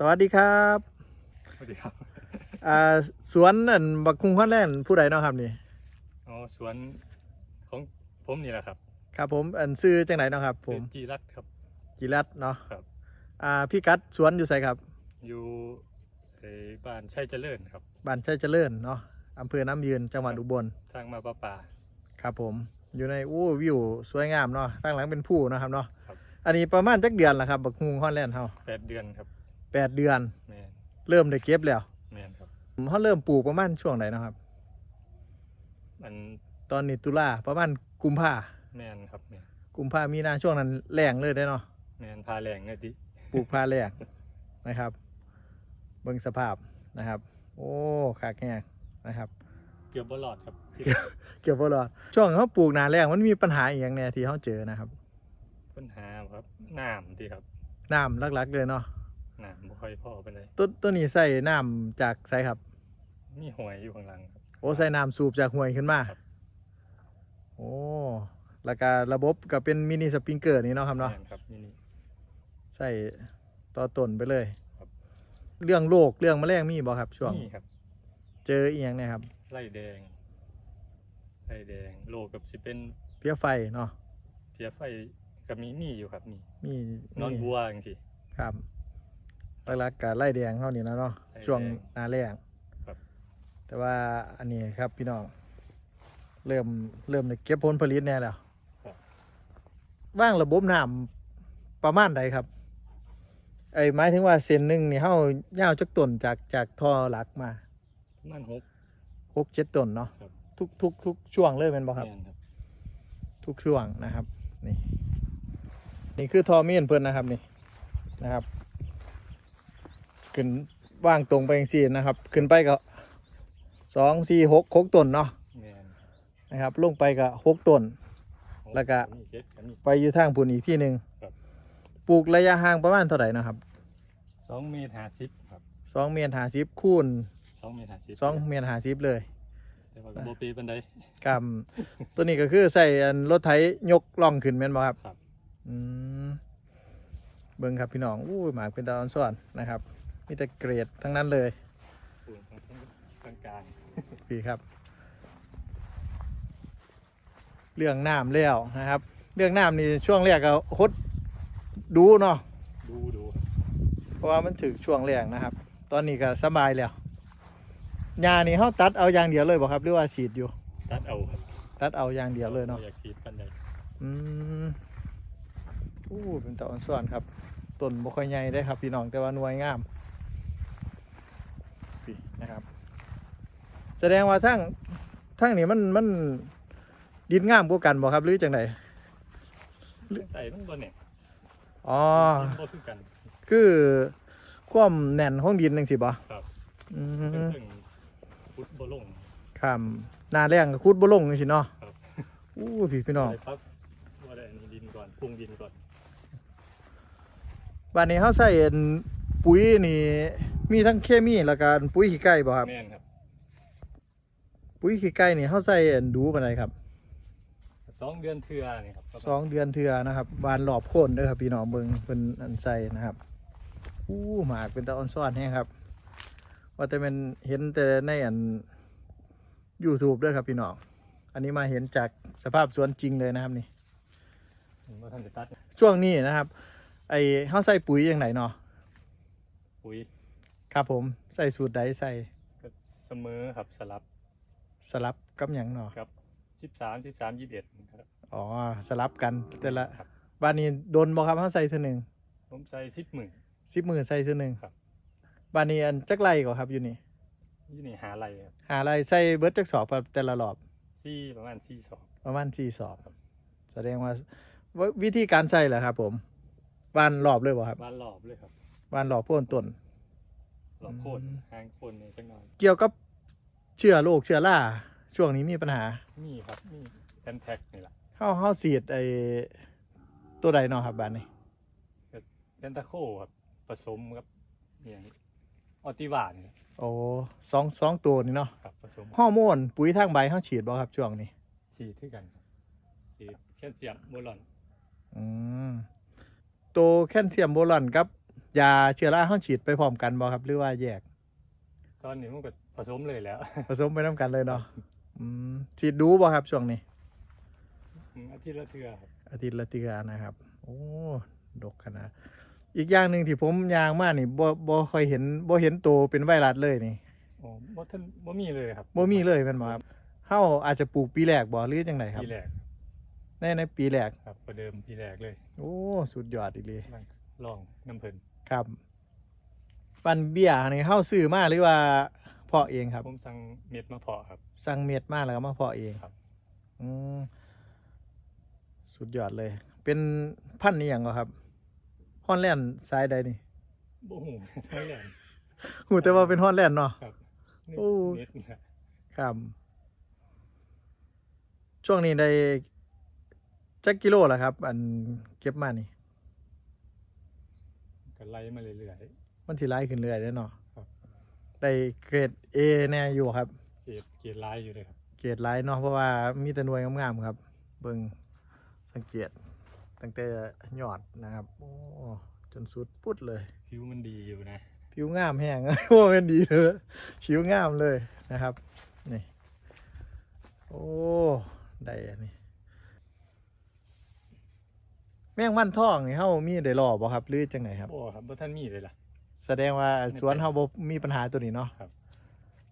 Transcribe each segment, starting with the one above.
สวัสดีครับสวัสดีครับอ่าสวนอันบักคุงฮอนแลนด์ผู้ใดเนาะครับนี่อ๋อสวนของผมนี่แหละครับ ครับ ผมอันซื้อจังไหนเนาะครับ ผชื่อมจีรัตน์ครับ จิรัตน์เนาะครับ อ่าพี่กัดสวนอยู่ไสครับ อยู่ไอ้บ้านชัยเจริญครับ บ้านชัยเจริญเนาะอำเภอน้ำยืนจังหวัดอุบลทางมาประปา ครับผมอยู่ในอู้วิวสวยงามเนาะตั้งหลังเป็นผู้เนาะครับเนาะครับ อันนี้ประมาณจักเดือนละครับบักคุงฮอนแลนด์เฮาแปดเดือนครับ แปดเดือน แมนเริ่มได้เก็บแล้วแมนครับเฮาเริ่มปลูกประมาณช่วงไหนเนาะครับ มันตอนนี้ตุลาประมาณกุมภาแมนครับแมนกุมภามีนาช่วงนั้นแรงเลยได้เนาะแมนพาแรงเนี่ยดิปลูกพาแรกนะครับ เบิ่งสภาพนะครับ โอ้ขากแห้งนะครับ เกือบบลอดครับ เกี่ยวกับรอดช่วงเขาปลูกหนาแรกมันมีปัญหาอีกอย่างแน่ที่เขาเจอนะครับปัญหาครับน้ำที่ครับน้ำลักๆเลยเนาะ น้ำไม่ค่อยพอไปเลยต้นต้นนี้ใส่น้ำจากไสครับ มีหวยอยู่ข้างหลังครับ โอ้ใส่น้ำสูบจากห้วยขึ้นมาครับ โอ้แล้วก็ระบบก็เป็นมินิสปริงเกอร์นี่เนาะครับเนาะ แมนครับนี่นี่ ใส่ต่อต้นไปเลย ครับ เรื่องโรคเรื่องแมลงมีบ่ครับ ช่วง นี่ครับ เจออีกอย่างเนะครับ ไล่แดง ไล่แดง โลกับสิเป็นเพี้ยไฟเนาะเพียไฟกับมีมีอยู่ครับนี่มีนอนมีบัวจังซี่ครับ หลักๆกับไล่แดงเขานี่นะเนาะไล่แดงช่วงหนาแรงครับ แต่ว่าอันนี้ครับพี่น้องเริ่มเริ่มได้เก็บผลผลิตแน่แล้วครับว่างระบบน้ำประมาณใดครับ ไอ้หมายถึงว่าเส้นหนึ่งนี่เฮาย่าวจักต้นจากจากท่อหลักมาประมาณหก หกเจ็ดต้นเนาะครับ ทุกทุกทุกช่วงเลยเป็นบ่ครับ แม่นครับ ทุกช่วงนะครับ นี่ นี่คือทอมีนเพิ่นนะครับนี่นะครับ ขึ้นว่างตรงไปอย่างสี่นะครับ ขึ้นไปก็สองสี่หกหกต้นเนาะแม่นนะครับ ลงไปก็หกต้นหแล้วก็มีเจ็ดอันนี้ ไปอยู่ทางปุ่นอีกที่หนึ่งครับ ปลูกระยะห่างประมาณเท่าไหร่นะครับสองเมตรห้าสิบครับสองเมตรหาสิบคูณสองเมตรห้าสิบสองเมตรหาสิบเลยแต่ว่าก็โบปีปันไดครับตัวนี้ก็คือใส่อันรถไถยกล่องขึ้นแม่นบ่ครับครับ อืมเบิ่งครับพี่น้องอู้ยหมากเป็นตาออนซ่อนนะครับ มีแต่เกรดทั้งนั้นเลยปูนกลางกลางพี่ครับ เรื่องน้ำแล้วนะครับ เรื่องน้ำนี่ช่วงแรกก็คดดูเนาะๆดูดูเพราะว่ามันถึงช่วงแรกนะครับ ตอนนี้ก็สบายแล้วยานี่เขาตัดเอาอย่างเดียวเลยบ่ครับหรือว่าฉีดอยู่ ตัดเอาครับตัดเอาอย่างเดียวเลยเนาะบ่อยากสีดปันไดอืมอู้เป็นตาออนซ่อนครับต้นบ่ค่อยใหญ่ได้ครับพี่น้องแต่ว่าหน่วยงามพี่ นะครับ แสดงว่าทั้งทั้งนี้มันมันดินงามกว่ากันบ่ครับ หรือจังไดใส่ต้องบนเนี่ยอ๋อบ่คือกัน คือความแน่นของดินจังซี่บ่ครับอืเพิ่งมเพิ่งพุดบ่ลงครับหน้าแรงก็ขุดบ่ลงจังซี่เนาะครับอู้พี่พี่น้องได้ปั๊บว่าได้อันนี้ดินก่อนปรุงดินก่อนบัดนี้เฮาใส่อัน ปุ๋ยนี่ มีทั้งเคมีแล้วก็ปุ๋ยขี้ไก่บ่ครับ แม่นครับปุ๋ยขี้ไก่นี่เขาใส่อันดูปานใดครับสองเดือนเทื่อนี่ครับสองเดือนเทื่อนะครับบานหลอบโคนเด้อครับพี่น้องเบิ่งเป็นอันใส่นะครับอู้หมากเป็นตาออนซ่อนแฮงครับ ว่าแต่เป็นเห็นแต่ในอัน YouTube เด้อครับพี่น้องอันนี้มาเห็นจากสภาพสวนจริงเลยนะครับนี่ว่าท่านจะตัดช่วงนี้นะครับ ไอเฮาใส่ปุ๋ยอย่างไหนเนาะ ปุ๋ยครับผมใส่สูตรใดใส่ก็เสมอครับสลับสลับกับหยังเนาะครับสิบสามสิบสามยี่สิบเอ็ดครับ อ๋อสลับกันแต่ละครับ บ้านนี้โดนบ่ครับเฮาใส่เท่อหนึงผมใส่สิบหมื่น สิบมือใส่เท่อหนึงครับ บ้านนี้อันจักไรก่อครับอยู่นี่ ยี่นี่หาอะไรครับหาอะไรใส่เบิร์ดจักสอบครับแต่ละรอบที่ประมาณที่สอง ประมาณสี่สอบครับ แสดงว่าว่าวิธีการใส่แหละครับผมวานรอบเลยบ่ครับ บ้านหลอบเลยครับ วานรอบโพ่นต้น หลอบโคนอืมหางโคนนี่จังหน่อยเกี่ยวกับเชื้อโรคเชื้อราช่วงนี้มีปัญหามีครับมีแอนแท็กนี่แหละเฮาเฮาสีดไอตัวใดเนาะครับบ้านนี้แอนตาโคครับผสมกับอย่างออติวานครับโอ้สองสองตัวนี่เนาะครับผสมฮอร์โมนปุ๋ยทางใบเฮาฉีดบ่ครับช่วงนี้ฉีดที่กันครับฉีดแคลเซียมโบรอน อืมตัวแคลเซียมโบรอนกับ ยาเชื้อราเฮาฉีดไปพร้อมกันบ่ครับ หรือว่าแยก ตอนนี้มันก็ผสมเลยแล้ว ผสมไปนํกันเลยเนาะอืมฉีดดูบ่ครับช่วงนี้อืมอาทิตย์ละเทื่อครับอาทิตย์ละเทื่อนะครับ โอ้ดกขนาดอีกอย่างหนึ่งที่ผมยางมานี่บ่บ่ค่อยเห็นบ่เห็นโตเป็นไวรัสเลยนี่อ๋อบ่ท่านบ่มีเลยครับบ่มีเลยแม่นบ่ครับเฮาอาจจะปลูกปีแรกบ่หรือจังไดครับปีแรกในในปีแรกครับประเดิมปีแรกเลย โอ้ สุดยอดอีหลีลองลองน้ำเพิ่น ครับปันเบียร์นี่เฮาซื้อมาหรือว่าเพาะเองครับ ผมสั่งเม็ดมาเพาะครับ สั่งเม็ดมาแล้วก็มาเพาะเองครับ อืมสุดยอดเลย เป็นพันธุ์นี้ยังครับฮอนแลนด์สายใดนี่บ่ฮู้ไม่แหลมหูแต่ว่าเป็นฮอนแลนด์เนาะ ครับนี่โอ้ เม็ดเนี่ยครับ ช่วงนี้ได้จักกิโลแล้วครับ อันเก็บมานี่ ก็ไล่มาเรื่อย มันสิไล่ขึ้นเรื่อยเด้อเนาะครับ ได้เกรด A แน่อยู่ครับ ๆเกรดเกรดไล่อยู่เลยครับ เกรดไลน์เนาะเพราะว่ามีแต่หน่วยงามๆครับ เบิ่งสังเกตตั้งแต่ยอดนะครับ โอ้จนสุดปุดเลย ผิวมันดีอยู่นะ ผิวงามแห้ง โอ้เป็นดีเลยผิวงามเลยนะครับ นี่ โอ้ ได้อันนี้ แมงวันทองนี่เฮามีได้รอบบ่ครับหรือจังไหนครับบ่ครับบ่ท่านมีเลยล่ะ แสดงว่าสวนเฮาบ่มีปัญหาตัวนี้เนาะครับ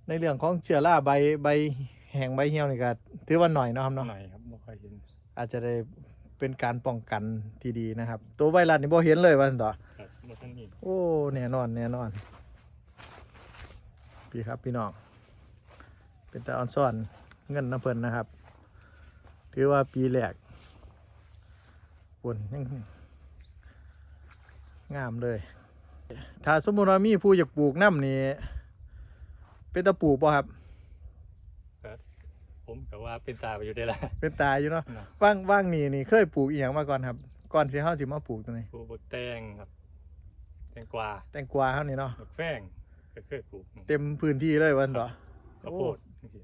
ในเรื่องของเชื้อราใบใบแห้งใบเหี่ยวนี่ก็ถือว่าหน่อยเนาะครับเนาะหน่อยครับบ่ค่อยเห็นอาจจะได้เป็นการป้องกันที่ดีนะครับ ตัวไวรัสนี่บ่เห็นเลยว่าซั่นต่อครับบ่ท่านมีโอ้แน่นอนแน่นอน พี่ครับพี่น้องเป็นตาออนซ่อนเงินน้ำเพิ่นนะครับ ถือว่าปีแรก ปุ่นยังงามเลย ถ้าสมมุติว่ามีผู้อยากปลูกน้ำนี่เป็นตะปลูกป่ะครับก็ผมก็ว่าเป็นตาไปอยู่ได้ล่ะเป็นตาอยู่เนาะนะว่างว่างนี่นี่เคยปลูกอีหยังมาก่อนครับ ก่อนที่เฮาสิมาปลูกตัวนี้ปลูกบักแตงครับแตงกวาแตงกวาเฮานี่เนาะบักแฟงก็เคยปลูก เต็มพื้นที่เลยวันต่อข้าวโพดจังซี่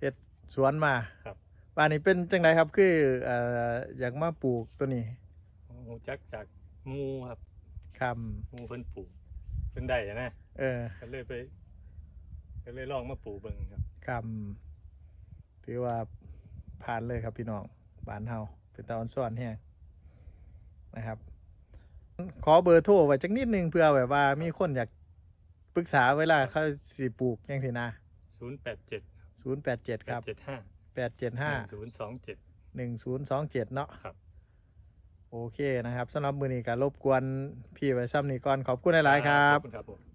เฮ็ดสวนมาครับ ป่านนี้เป็นจังไดครับ คือเอ่ออยากมาปลูกตัวนี้หูจักจากหมูครับคหมูเพิ่นปลูกเพิ่นได้อะนะำเออก็เลยไปก็เลยลองมาปลูกเบิ่งครับ คำถือว่าผ่านเลยครับพี่น้องบ้านเฮาเป็นตาออนซ่อนแฮงนะครับ ขอเบอร์โทรไว้จักนิดนึงเพื่อแบบว่ามีคนอยากปรึกษาเวลาเขาสิปลูกยังสินะ087 087 ครับ 875 875 1027 1027เนาะครับ โอเคนะครับสำหรับมือนี้ก็รบกวนพี่ไว้ซ้ำนี้ก่อนขอบคุณหลาย ๆ ครับ ขอณครับผม